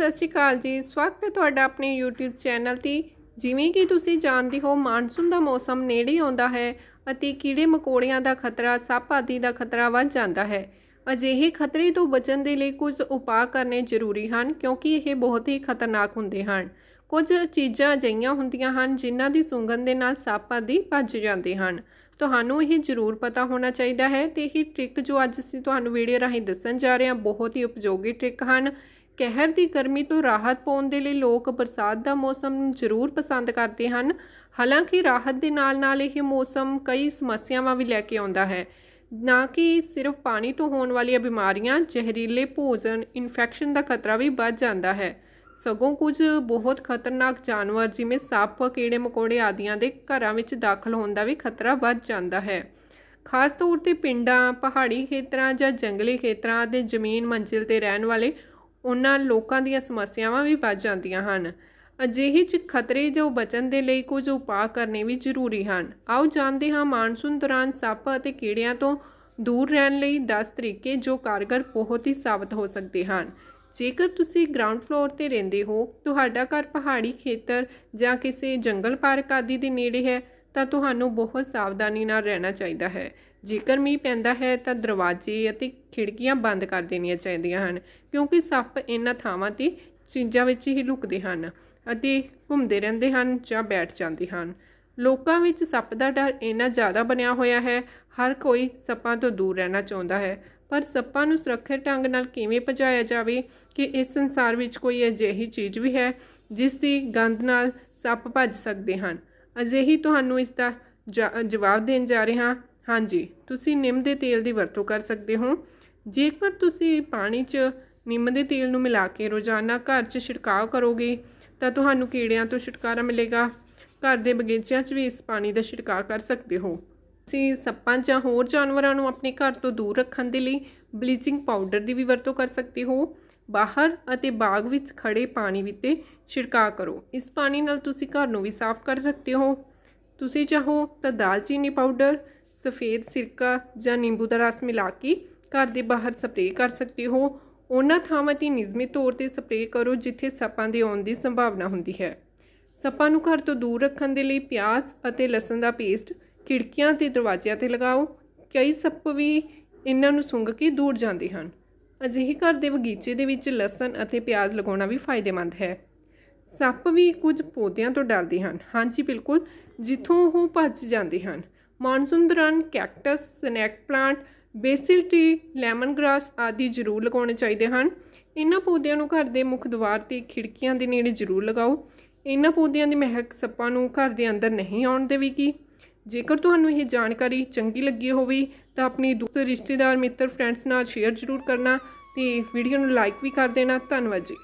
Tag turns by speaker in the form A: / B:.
A: ਸਤਿ ਸ਼੍ਰੀ ਅਕਾਲ ਜੀ। ਸਵਾਗਤ ਹੈ ਤੁਹਾਡਾ ਆਪਣੇ YouTube ਚੈਨਲ ਤੇ। ਜਿਵੇਂ ਕਿ ਤੁਸੀਂ ਜਾਣਦੇ ਹੋ, ਮਾਨਸੂਨ ਦਾ ਮੌਸਮ ਨੇੜੇ ਆਉਂਦਾ ਹੈ ਅਤੇ ਕੀੜੇ ਮਕੌੜਿਆਂ ਦਾ ਖਤਰਾ, ਸੱਪ ਆਦਿ ਦਾ ਖਤਰਾ ਵੱਧ ਜਾਂਦਾ ਹੈ। ਅਜਿਹੇ ਖਤਰੇ ਤੋਂ ਬਚਣ ਦੇ ਲਈ ਕੁਝ ਉਪਾਅ ਕਰਨੇ ਜ਼ਰੂਰੀ ਹਨ, ਕਿਉਂਕਿ ਇਹ ਬਹੁਤ ਹੀ ਖਤਰਨਾਕ ਹੁੰਦੇ ਹਨ। ਕੁਝ ਚੀਜ਼ਾਂ ਅਜਿਹੀਆਂ ਹੁੰਦੀਆਂ ਹਨ ਜਿਨ੍ਹਾਂ ਦੀ ਸੁੰਗਨ ਦੇ ਨਾਲ ਸੱਪ ਆਦਿ ਭੱਜ ਜਾਂਦੇ ਹਨ। ਤੁਹਾਨੂੰ ਇਹ ਜ਼ਰੂਰ ਪਤਾ ਹੋਣਾ ਚਾਹੀਦਾ ਹੈ ਤੇ ਇਹ ਟ੍ਰਿਕ ਜੋ ਅੱਜ ਅਸੀਂ ਤੁਹਾਨੂੰ ਵੀਡੀਓ ਰਾਹੀਂ ਦੱਸਣ ਜਾ ਰਹੇ ਹਾਂ, ਬਹੁਤ ਹੀ ਉਪਯੋਗੀ ਟ੍ਰਿਕ ਹਨ। ਕਹਿਰ ਦੀ ਗਰਮੀ ਤੋਂ ਰਾਹਤ ਪਾਉਣ ਦੇ ਲਈ ਲੋਕ ਬਰਸਾਤ ਦਾ ਮੌਸਮ ਜ਼ਰੂਰ ਪਸੰਦ ਕਰਦੇ ਹਨ। ਹਾਲਾਂਕਿ ਰਾਹਤ ਦੇ ਨਾਲ-ਨਾਲ ਇਹ ਮੌਸਮ ਕਈ ਸਮੱਸਿਆਵਾਂ ਵੀ ਲੈ ਕੇ ਆਉਂਦਾ ਹੈ। ਨਾ ਕਿ ਸਿਰਫ ਪਾਣੀ ਤੋਂ ਹੋਣ ਵਾਲੀਆਂ ਬਿਮਾਰੀਆਂ, ਜ਼ਹਿਰੀਲੇ ਭੋਜਨ, ਇਨਫੈਕਸ਼ਨ ਦਾ ਖਤਰਾ ਵੀ ਵੱਧ ਜਾਂਦਾ ਹੈ। ਸਗੋਂ ਕੁਝ ਬਹੁਤ ਖਤਰਨਾਕ ਜਾਨਵਰ, ਜਿਵੇਂ ਸੱਪ ਕੀੜੇ ਮਕੌੜੇ ਆਦਿਆਂ ਦੇ ਘਰਾਂ ਵਿੱਚ ਦਾਖਲ ਹੋਣ ਦਾ ਵੀ ਖਤਰਾ ਵੱਧ ਜਾਂਦਾ ਹੈ। ਖਾਸ ਤੌਰ ਤੇ ਪਿੰਡਾਂ, ਪਹਾੜੀ ਖੇਤਰਾਂ ਜਾਂ ਜੰਗਲੀ ਖੇਤਰਾਂ ਦੇ ਜ਼ਮੀਨ ਮੰਜ਼ਿਲ ਤੇ ਰਹਿਣ ਵਾਲੇ ਉਹਨਾਂ ਲੋਕਾਂ ਦੀਆਂ ਸਮੱਸਿਆਵਾਂ ਵੀ ਵੱਧ ਜਾਂਦੀਆਂ ਹਨ। ਅਜਿਹੇ ਚ ਖਤਰੇ ਤੋਂ ਬਚਣ ਦੇ ਲਈ ਕੁਝ ਉਪਾਅ ਕਰਨੇ ਵੀ ਜ਼ਰੂਰੀ ਹਨ। ਆਓ ਜਾਣਦੇ ਹਾਂ ਮਾਨਸੂਨ ਦੌਰਾਨ ਸੱਪ ਅਤੇ ਕੀੜਿਆਂ ਤੋਂ ਦੂਰ ਰਹਿਣ ਲਈ 10 ਤਰੀਕੇ ਜੋ ਕਾਰਗਰ ਬਹੁਤ ਹੀ ਸਾਬਤ ਹੋ ਸਕਦੇ ਹਨ। ਜੇਕਰ ਤੁਸੀਂ ਗਰਾਊਂਡ ਫਲੋਰ ਤੇ ਰਹਿੰਦੇ ਹੋ, ਤੁਹਾਡਾ ਘਰ ਪਹਾੜੀ ਖੇਤਰ ਜਾਂ ਕਿਸੇ ਜੰਗਲ ਪਾਰਕ ਆਦਿ ਦੇ ਨੇੜੇ ਹੈ, ਤਾਂ ਤੁਹਾਨੂੰ ਬਹੁਤ ਸਾਵਧਾਨੀ ਨਾਲ ਰਹਿਣਾ ਚਾਹੀਦਾ ਹੈ। ਜੇਕਰ ਮੀਂਹ ਪੈਂਦਾ ਹੈ ਤਾਂ ਦਰਵਾਜ਼ੇ ਅਤੇ ਖਿੜਕੀਆਂ ਬੰਦ ਕਰ ਦੇਣੀਆਂ ਚਾਹੀਦੀਆਂ ਹਨ, ਕਿਉਂਕਿ ਸੱਪ ਇਹਨਾਂ ਥਾਵਾਂ ਤੇ ਚੀਜ਼ਾਂ ਵਿੱਚ ਹੀ ਲੁਕਦੇ ਹਨ ਅਤੇ ਘੁੰਮਦੇ ਰਹਿੰਦੇ ਹਨ ਜਾਂ ਬੈਠ ਜਾਂਦੇ ਹਨ। ਲੋਕਾਂ ਵਿੱਚ ਸੱਪ ਦਾ ਡਰ ਇੰਨਾ ਜ਼ਿਆਦਾ ਬਣਿਆ ਹੋਇਆ ਹੈ, ਹਰ ਕੋਈ ਸੱਪਾਂ ਤੋਂ ਦੂਰ ਰਹਿਣਾ ਚਾਹੁੰਦਾ ਹੈ। ਪਰ ਸੱਪਾਂ ਨੂੰ ਸੁਰੱਖਿਅਤ ਢੰਗ ਨਾਲ ਕਿਵੇਂ ਭਜਾਇਆ ਜਾਵੇ ਕਿ ਇਸ ਸੰਸਾਰ ਵਿੱਚ ਕੋਈ ਅਜਿਹੀ ਚੀਜ਼ ਵੀ ਹੈ ਜਿਸ ਦੀ ਗੰਧ ਨਾਲ ਸੱਪ ਭੱਜ ਸਕਦੇ ਹਨ? ਅਜਿਹੀ ਤੁਹਾਨੂੰ ਇਸ ਦਾ ਜਵਾਬ ਦੇਣ ਜਾ ਰਹੇ ਹਾਂ ਹਾਂਜੀ, ਤੁਸੀਂ ਨਿੰਮ ਦੇ ਤੇਲ ਦੀ ਵਰਤੋਂ ਕਰ ਸਕਦੇ ਹੋ। ਜੇਕਰ ਤੁਸੀਂ ਪਾਣੀ 'ਚ ਨਿੰਮ ਦੇ ਤੇਲ ਨੂੰ ਮਿਲਾ ਕੇ ਰੋਜ਼ਾਨਾ ਘਰ 'ਚ ਛਿੜਕਾਅ ਕਰੋਗੇ, ਤਾਂ ਤੁਹਾਨੂੰ ਕੀੜਿਆਂ ਤੋਂ ਛੁਟਕਾਰਾ ਮਿਲੇਗਾ। ਘਰ ਦੇ ਬਗੀਚਿਆਂ 'ਚ ਵੀ ਇਸ ਪਾਣੀ ਦਾ ਛਿੜਕਾਅ ਕਰ ਸਕਦੇ ਹੋ। ਤੁਸੀਂ ਸੱਪਾਂ ਜਾਂ ਹੋਰ ਜਾਨਵਰਾਂ ਨੂੰ ਆਪਣੇ ਘਰ ਤੋਂ ਦੂਰ ਰੱਖਣ ਦੇ ਲਈ ਬਲੀਚਿੰਗ ਪਾਊਡਰ ਦੀ ਵੀ ਵਰਤੋਂ ਕਰ ਸਕਦੇ ਹੋ। ਬਾਹਰ ਅਤੇ ਬਾਗ ਵਿੱਚ ਖੜੇ ਪਾਣੀ ਵਿੱਚ ਛਿੜਕਾਅ ਕਰੋ। ਇਸ ਪਾਣੀ ਨਾਲ ਤੁਸੀਂ ਘਰ ਨੂੰ ਵੀ ਸਾਫ਼ ਕਰ ਸਕਦੇ ਹੋ। ਤੁਸੀਂ ਚਾਹੋ ਤਾਂ ਦਾਲਚੀਨੀ ਪਾਊਡਰ ਸਫੇਦ ਸਿਰਕਾ ਜਾਂ ਨਿੰਬੂ ਦਾ ਰਸ ਮਿਲਾ ਕੇ ਘਰ ਦੇ ਬਾਹਰ ਸਪਰੇਅ ਕਰ ਸਕਦੇ ਹੋ। ਉਹਨਾਂ ਥਾਵਾਂ ਤੇ ਨਿਯਮਿਤ ਤੌਰ ਤੇ ਸਪਰੇਅ ਕਰੋ ਜਿੱਥੇ ਸੱਪਾਂ ਦੇ ਆਉਣ ਦੀ ਸੰਭਾਵਨਾ ਹੁੰਦੀ ਹੈ। ਸੱਪਾਂ ਨੂੰ ਘਰ ਤੋਂ ਦੂਰ ਰੱਖਣ ਦੇ ਲਈ ਪਿਆਜ਼ ਅਤੇ ਲਸਣ ਦਾ ਪੇਸਟ ਖਿੜਕੀਆਂ ਤੇ ਦਰਵਾਜ਼ਿਆਂ ਤੇ ਲਗਾਓ। ਕਈ ਸੱਪ ਵੀ ਇਹਨਾਂ ਨੂੰ ਸੁੰਘ ਕੇ ਦੂਰ ਜਾਂਦੇ ਹਨ। ਅਜਿਹੇ ਘਰ ਦੇ ਬਗੀਚੇ ਦੇ ਵਿੱਚ ਲਸਣ ਅਤੇ ਪਿਆਜ਼ ਲਗਾਉਣਾ ਵੀ ਫਾਇਦੇਮੰਦ ਹੈ। ਸੱਪ ਵੀ ਕੁਝ ਪੌਦਿਆਂ ਤੋਂ ਡਰਦੇ ਹਨ। ਹਾਂਜੀ, ਬਿਲਕੁਲ। ਜਿੱਥੋਂ ਉਹ ਭੱਜ ਜਾਂਦੇ ਹਨ। ਮਾਨਸੂਨ ਦੌਰਾਨ cactus, snake plant, basil tree lemon grass ਆਦਿ ਜ਼ਰੂਰ ਲਗਾਉਣੇ ਚਾਹੀਦੇ ਹਨ। ਇਹਨਾਂ ਪੌਦਿਆਂ ਨੂੰ ਘਰ ਦੇ ਮੁੱਖ ਦੁਆਰ ਤੇ ਖਿੜਕੀਆਂ ਦੇ ਨੇੜੇ ਜ਼ਰੂਰ ਲਗਾਓ। ਇਹਨਾਂ ਪੌਦਿਆਂ ਦੀ ਮਹਿਕ ਸੱਪਾਂ ਨੂੰ ਘਰ ਦੇ ਅੰਦਰ ਨਹੀਂ ਆਉਣ ਦੇਵੇਗੀ। ਜੇਕਰ ਤੁਹਾਨੂੰ ਇਹ ਜਾਣਕਾਰੀ ਚੰਗੀ ਲੱਗੀ ਹੋਵੇ, ਤਾਂ ਆਪਣੀ ਦੂਸਰੇ ਰਿਸ਼ਤੇਦਾਰ, ਮਿੱਤਰ ਫਰੈਂਡਸ ਨਾਲ ਸ਼ੇਅਰ ਜ਼ਰੂਰ ਕਰਨਾ ਤੇ ਵੀਡੀਓ ਨੂੰ ਲਾਈਕ ਵੀ ਕਰ ਦੇਣਾ। ਧੰਨਵਾਦ ਜੀ।